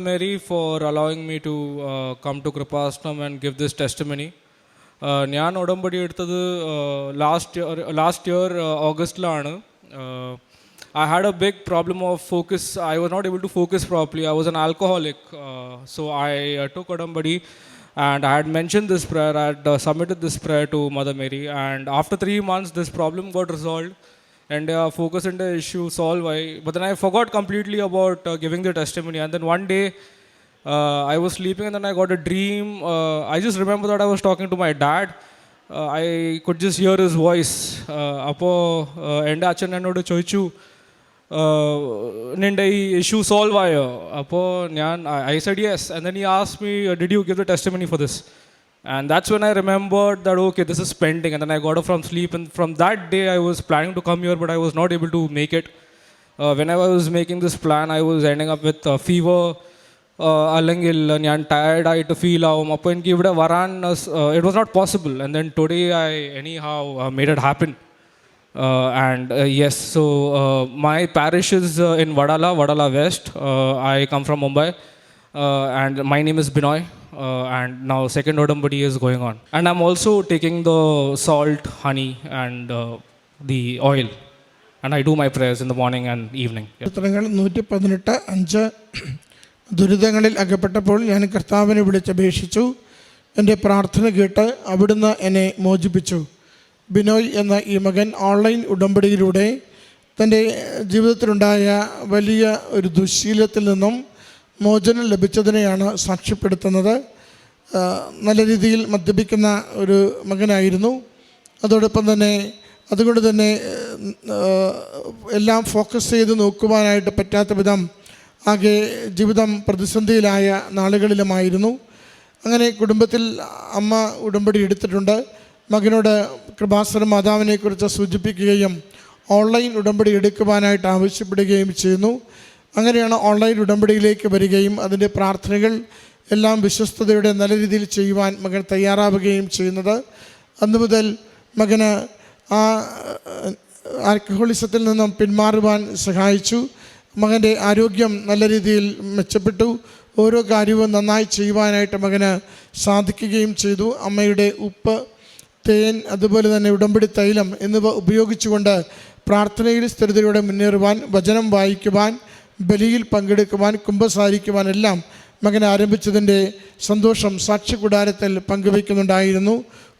Mary, for allowing me to uh, come to Kripasnam and give this testimony. Uh, ഞാൻ ഉടമ്പടി എടുത്തത് last year last year ഓഗസ്റ്റിലാണ് I had a big problem of focus I was not able to focus properly I was an alcoholic so I took ഉടമ്പടി and I had mentioned this prayer, I had uh, submitted this prayer to Mother Mary, and after three months, this problem got resolved and uh, focus on the issue solved. I, but then I forgot completely about uh, giving the testimony, and then one day uh, I was sleeping and then I got a dream. Uh, I just remember that I was talking to my dad. Uh, I could just hear his voice. Uh, അപ്പോൾ എൻ്റെ അച്ഛൻ എന്നോട് ചോദിച്ചു നിൻ്റെ ഈ issue solve ആയോ അപ്പോൾ ഞാൻ I said yes and then he as me did you give the testimony for this And that's when I remembered that, okay, this is pending. And then I got up from sleep. And from that day, I was planning to come here, but I was not able to make it. Uh, whenever I was making this plan, I was ending up with uh, fever. അല്ലെങ്കിൽ ഞാൻ ടയർഡായിട്ട് feel ആവും അപ്പോൾ എനിക്ക് ഇവിടെ വരാൻ it was not possible and then today I any have made it happen and yes so my parish is in Wadala Wadala West I come from Mumbai and my name is Binoy uh, and now second Odambadi is going on. And I'm also taking the salt, honey, and uh, the oil. And I do my prayers in the morning and evening. Yeah. ദുരിതങ്ങളിൽ അകപ്പെട്ടപ്പോൾ ഞാൻ കർത്താവിനെ വിളിച്ചപേക്ഷിച്ചു എന്റെ പ്രാർത്ഥന കേട്ട് അവിടുന്ന് എന്നെ മോചിപ്പിച്ചു ബിനോയ് എന്ന ഈ മകൻ ഓൺലൈൻ ഉടമ്പടിയിലൂടെ തന്റെ ജീവിതത്തിലുണ്ടായ വലിയ ഒരു ദുശീലത്തിൽ നിന്നും മോചനം ലഭിച്ചതിനെയാണ് സാക്ഷ്യപ്പെടുത്തുന്നത്. നല്ല രീതിയിൽ മദ്യപിക്കുന്ന ഒരു മകനായിരുന്നു. അതോടൊപ്പം തന്നെ അതുകൊണ്ട് തന്നെ എല്ലാം ഫോക്കസ് ചെയ്ത് നോക്കുവാനായിട്ട് പറ്റാത്ത വിധം ആകെ ജീവിതം പ്രതിസന്ധിയിലായ നാളുകളിലുമായിരുന്നു. അങ്ങനെ കുടുംബത്തിൽ അമ്മ ഉടമ്പടി എടുത്തിട്ടുണ്ട്. മകനോട് കൃപാസന മാതാവിനെക്കുറിച്ച് സൂചിപ്പിക്കുകയും ഓൺലൈൻ ഉടമ്പടി എടുക്കുവാനായിട്ട് ആവശ്യപ്പെടുകയും ചെയ്യുന്നു. അങ്ങനെയാണ് ഓൺലൈൻ ഉടമ്പടിയിലേക്ക് വരികയും അതിന്റെ പ്രാർത്ഥനകൾ എല്ലാം വിശ്വസ്തയോടെ നല്ല രീതിയിൽ ചെയ്യുവാൻ മകൻ തയ്യാറാവുകയും ചെയ്യുന്നത്. അന്നു മുതൽ മകന് ആ ആൽക്കഹോളിസത്തിൽ നിന്നും പിന്മാറുവാൻ സഹായിച്ചു. മകന്റെ ആരോഗ്യം നല്ല രീതിയിൽ മെച്ചപ്പെട്ടു. ഓരോ കാര്യവും നന്നായി ചെയ്യുവാനായിട്ട് മകന് സാധിക്കുകയും ചെയ്തു. അമ്മയുടെ ഉപ്പ് തേൻ അതുപോലെ തന്നെ ഉടമ്പടി തൈലം എന്നിവ ഉപയോഗിച്ചുകൊണ്ട് പ്രാർത്ഥനയിൽ സ്ഥിരതയോടെ മുന്നേറുവാൻ വചനം വായിക്കുവാൻ ബലിയിൽ പങ്കെടുക്കുവാൻ കുംഭസാരിക്കുവാനെല്ലാം മകൻ ആരംഭിച്ചതിന്റെ സന്തോഷം സാക്ഷി കൂടാരത്തിൽ പങ്കുവയ്ക്കുന്നുണ്ടായിരുന്നു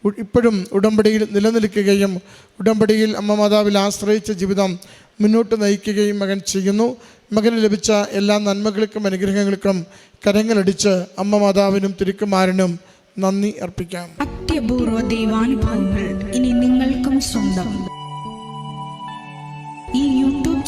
ഇപ്പോഴും ഉടമ്പടിയിൽ നിലനിൽക്കുകയും ഉടമ്പടിയിൽ അമ്മ മാതാവിൽ ആശ്രയിച്ച ജീവിതം മുന്നോട്ട് നയിക്കുകയും മകൻ ചെയ്യുന്നു. മകന് ലഭിച്ച എല്ലാ നന്മകൾക്കും അനുഗ്രഹങ്ങൾക്കും കരങ്ങളടിച്ച് അമ്മ മാതാവിനും തിരുക്കുമാരനും നന്ദി അർപ്പിക്കാം. അത്യപൂർവ ദൈവാനുഭവങ്ങൾ ഇനി നിങ്ങൾക്കും സ്വന്തം.